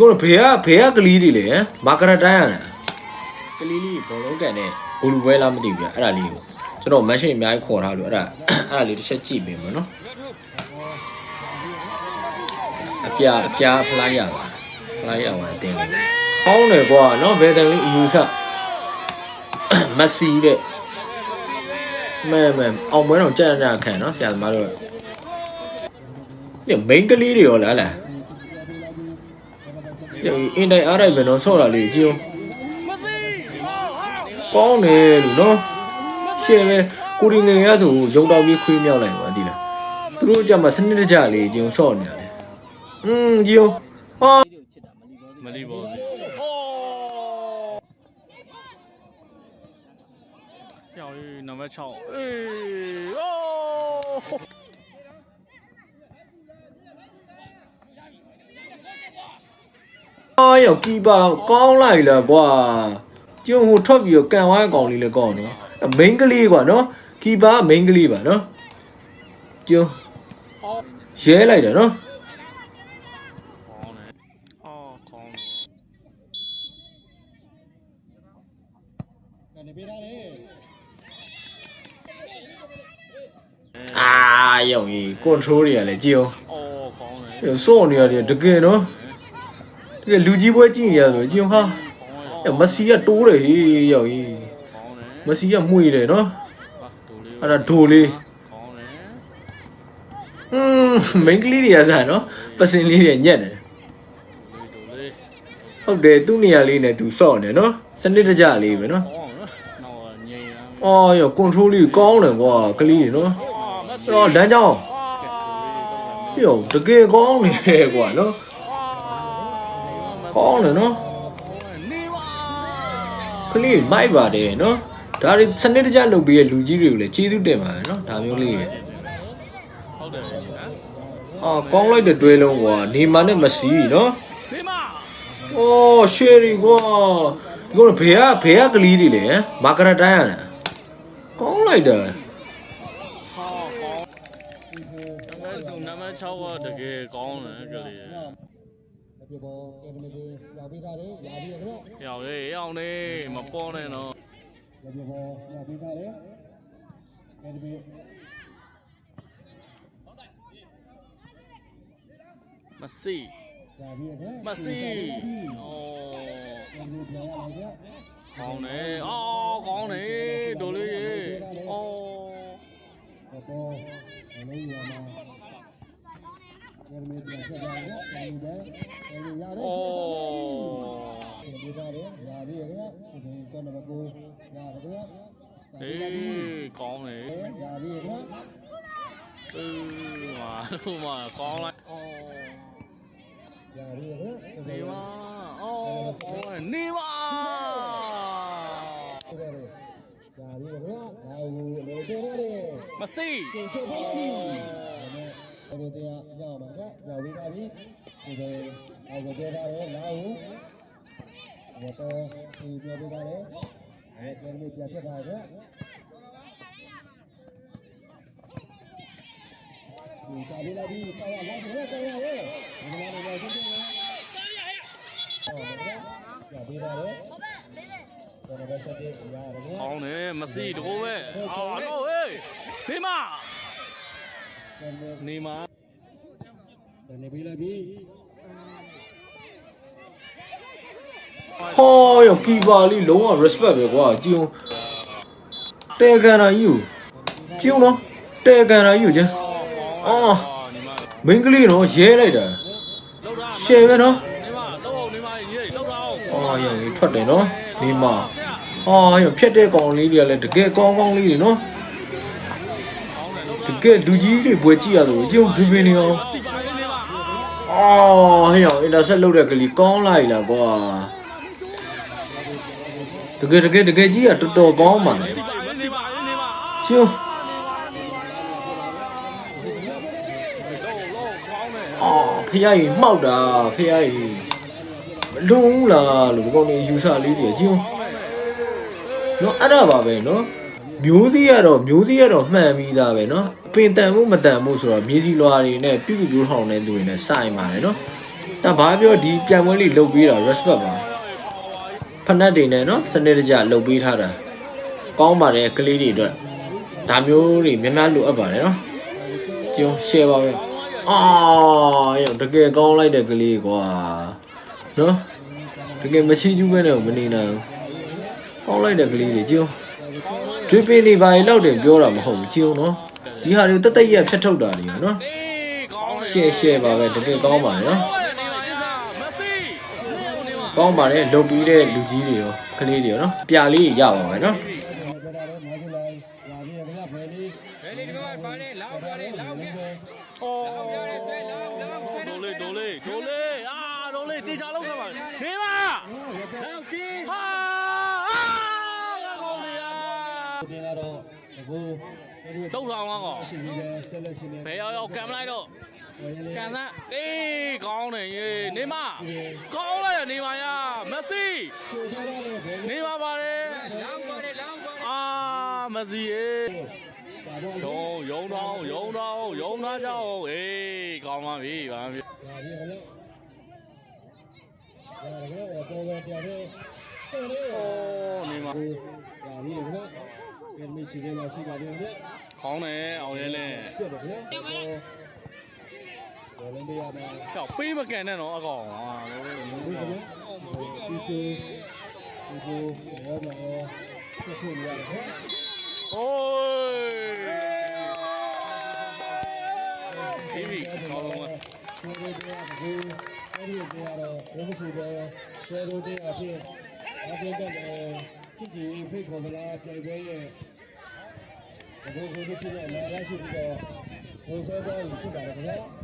ကိုဘယ်ကဘယ်ကကလေးတွေလဲမာကရတန်ရလားကလေးလေးဘောလုံးကန်နဲ့ဘူလူပွဲလားမသိဘူးပြအဲ့ဒါလေးကိုကျွန်တော်မက်ရှင်အများကြီးခေါ်ထားလို့အဲ့ဒါအဲ့ဒါလေးတစ်ချက်ကြည့်ပေးမယ်နော်အပြာအပြာဖလိုက်ရပါဖလိုက်ရပါတင်တယ်ကောင်းတယ်ကွာနော်ဘယ်တန်လေးအယူဆမက်ဆီတဲ့မဲမဲအောင်ပွဲတော့ကြက်ကြက်ခံနော်ဆရာသမားတို့ညမိန်ကလေးတွေရောလားလားည အင်းတိုင်အားရိုက်မယ်နော်ဆော့တာလေးကြည့်အောင်ကောင်းတယ်လို့နော်ရှေ့ပဲကိုရီငယ်ရဆိုရုံတောင်ပြီးခွေးမြောက်လိုက်ပါဒီလားသူတို့ကြမှာစနစ်တကျလေးကြည့်အောင်ဆော့နေရတယ်อืมကြည့်အောင်ဟာမလီဘောစီကြောင်ရေးနံပါတ်6အေး အိုးအာယောက်ကီပါကောင်းလိုက်လားကွာကျုံဟိုထွက်ပြီးတော့ကန်ဝိုင်းကောင်လေးလည်းကောင်းနော်မိန်းကလေးကွာနော်ကီပါမိန်းကလေးပါနော်ကျုံရဲလိုက်တယ်နော်ကောင်းတယ်အော်ကောင်းတယ်ကနေပေးထားတယ်အာယောက်ကြီးကွန်ထရိုးတွေကလည်းကြည့်အောင်အော်ကောင်းတယ်အဲ့စော့နေရတယ်တကယ်နော်တကယ် လူကြီးပွဲကြည့်နေရဆိုကြည့်အောင်ဟာအဲ့မစီကတိုးတယ်ဟေးယောက်ကြီးကောင်းတယ်မစီကမှုတယ်နော်ဟာဒိုလေးအဲ့ဒါဒိုလေးကောင်းတယ်ဟွန်းမိန်းကလေးတွေကစားနော်ပစင်လေးတွေညက်တယ်ဒိုလေးဟုတ်တယ်သူ့နေရာလေးနဲ့သူစော့နေနော်စနစ်တကျလေးပဲနော်ကောင်းတယ်နော်ငြိမ်ရမ်းအော်ရောကွန်ထရိုးလေးကောင်းတယ်ကွာကလေးတွေနော်အာမက်ဆီအော်လမ်းကြောင်းရောတကယ်ကောင်းနေကွာနော် ကောင်းတယ်နော်နေပါကလေးမိုက်ပါတယ်နော်ဒါတွေစနစ်တကျလုပ်ပြီးရလူကြီးတွေကိုလည်းကျေးဇူးတင်ပါတယ်နော်ဒါမျိုးလေးရဟုတ်တယ်နော်အာကောင်းလိုက်တဲ့တွဲလုံးကွာနေမာနဲ့မစီနော်နေမအော်ရှယ်ရီကွာဒီကောင်ဘယ်ကဘယ်ကကလေးတွေလဲမာကရတန်ရလားကောင်းလိုက်တယ်ဟာကောင်းနံပါတ်2နံပါတ်6ကတကယ်ကောင်းတယ်ကလေး မပြေပေါ်ကဲမလေးကိုရောက်ပေးထားတယ်ရာပြီးရတော့ရောက်ရေးရောက်နေမပေါ်နဲ့နော်မပြေပေါ်ရောက်ပေးထားတယ်အဲဒီပြီးမစီရာပြီးရတော့မစီဩဒီလိုပြန်ရလိုက်ပြကောင်းတယ်အော်ကောင်းတယ်ဒိုလေးရေဩပေါ်ပေါ်အလေးရမှာ ကဲမလေးပြန်ဆက်ရတယ်အဲဒီပဲအဲဒီရတယ်ဩပြေထားတယ်ရာပြီးရတော့ဒီ ဒါလေးကဒါကိုလေပေးရတယ်မစီ။ကျုပ်ချုပ်ပါပြီ။အဲ့ဒီတရားရအောင်ပါဗျာ။ရောက်ပြီးပါပြီ။ဒီလိုအောက်ကိုပေးရတယ်လာဦး။ဘောတော့စီပြောပေးရတယ်။အဲ့ဒီလိုပြတ်ပါဗျာ။ဒီချာလေးလာပြီ။တော်ရလာတယ်တော်ရရဲ့။ဒီမှာလည်းရောက်ဆုံးတယ်။ဟုတ်ပါဗျာ။ရောက်ပြီးပါတယ်။တော်တော်ဆက်ပြီးရတယ်ဗျာကောင်းတယ်မစီတကိုပဲအာတော့ဟေးနေမ။ နေမနေပြီလာပြီဟောရောကီပါလေးလုံးဝ respect ပဲကွာကြည့်အောင်တဲကန်တာယူကြည့်အောင်နော်တဲကန်တာယူကျန်အော်နေမမိန်းကလေးနော်ရဲလိုက်တာလောက်တာရှယ်ပဲနော်နေမတော့အောင်နေမရေးလောက်တာအောင်အော်ရောကြီးထွက်တယ်နော်နေမအော်ရောဖြတ်တဲ့ကောင်လေးတွေကလည်းတကယ်ကောင်းကောင်းလေးတွေနော် ကောင်းတယ်လောက်တကယ်လူကြီးတွေပွဲကြည့်ရတော့ကြည့်အောင်ဒူပင်နေအောင်စီပါနေပါအော်ဟဲ့ရောအင်တာဆက်လုပ်တဲ့ကလေးကောင်းလိုက်လားကွာတကယ်တကယ်တကယ်ကြီးကတော်တော်ကောင်းပါလေစီပါမစီပါနေပါကျုံတော့လောက်ကောင်းတယ်အော်ဖះကြီးမှောက်တာဖះကြီးမလုံးလားလို့ဒီကောင်လေးယူဆလေးတွေကျုံနော်အဲ့ဒါပါပဲနော် မျိုးစည်းကတော့မျိုးစည်းကတော့မှန်ပြီးသားပဲနော်အပင်တန်မှုမတန်မှုဆိုတော့မြေစီလွာတွေနဲ့ပြုစုပြောထောင်တဲ့သူတွေနဲ့စိုင်ပါတယ်နော်ဒါဘာပြောဒီပြန်ပွဲလေးလုတ်ပြီးတော့ respect ပါဖနက်တွေနဲ့နော်စနစ်တကျလုတ်ပြီးထားတာကောင်းပါတယ်ကလေးတွေအတွက်ဒါမျိုးတွေများများလိုအပ်ပါတယ်နော်ကျုံ share ပါပဲအာရောတကယ်ကောင်းလိုက်တဲ့ကလေးကွာနော်တကယ်မချီးကျူးပဲနဲ့မနေနိုင်ဘူးကောင်းလိုက်တဲ့ကလေးတွေကျုံ ဒွေပင်းနေပါလေလောက်တယ်ပြောတာမဟုတ်ဘူးကျုံနော်ဒီဟာတွေတက်တက်ရက်ဖျက်ထုတ်တာတွေနော်အေးကောင်းတယ် share share ပါပဲတကယ်ကောင်းပါတယ်နော်နေပါအစားမက်ဆီနေပါကောင်းပါတယ်လုတ်ပြီးတဲ့လူကြီးတွေရောကလေးတွေရောနော်ပြာလေးရပါမယ်နော်ပြောတာလေမာဇူလိုင်းလာပြီးတော့ကဖယ်လေးဖယ်လေးဒီကပါတယ်လောက်ပါတယ်လောက်ပြန် ကိုတုတ်ဆောင်လားကောဘယ်ရောက်ရောက်ကံလိုက်တော့ကန်စားအေးကောင်းတယ်ရေနေမကောင်းလိုက်ရနေပါရမက်ဆီနေပါပါတယ်အာမက်ဆီရေရုံရုံတော့ရုံတော့ရုံသားကြောင်းအေးကောင်းပါပြီဗာပြီโอ้นี่มา ကိုလာပြီးတော့ကဲမရှိသေးလားရှိပါသေးတယ် ခေါင်းနဲ့အောင်ရဲလဲ ပြတ်တယ်ဗျာဘောလုံးပြရမယ် ကြောက်ပေးမကန်နဲ့တော့အကောင်ဟာ ဘူးဗျာဒီချီဒီကိုရောမရောပြတ်ထုတ်ရတယ်ဗျာ โอ้ยဒီပြီကောင်းလုံးက ဆွဲလို့တရားကူအဲ့ဒီတရားတော့ဘယ်မရှိပဲဆွဲလို့တရားဖြစ်အခုတော့ကြ ည့်ကြည့်ဖိတ်ခေါ်မလားပြိုင်ပွဲရဲ့ဘယ်လိုကိုမရှိတဲ့အနာရရှိပြီးတော့ဘိုးစောတော့ဖြစ်ပါတယ်ခင်ဗျာ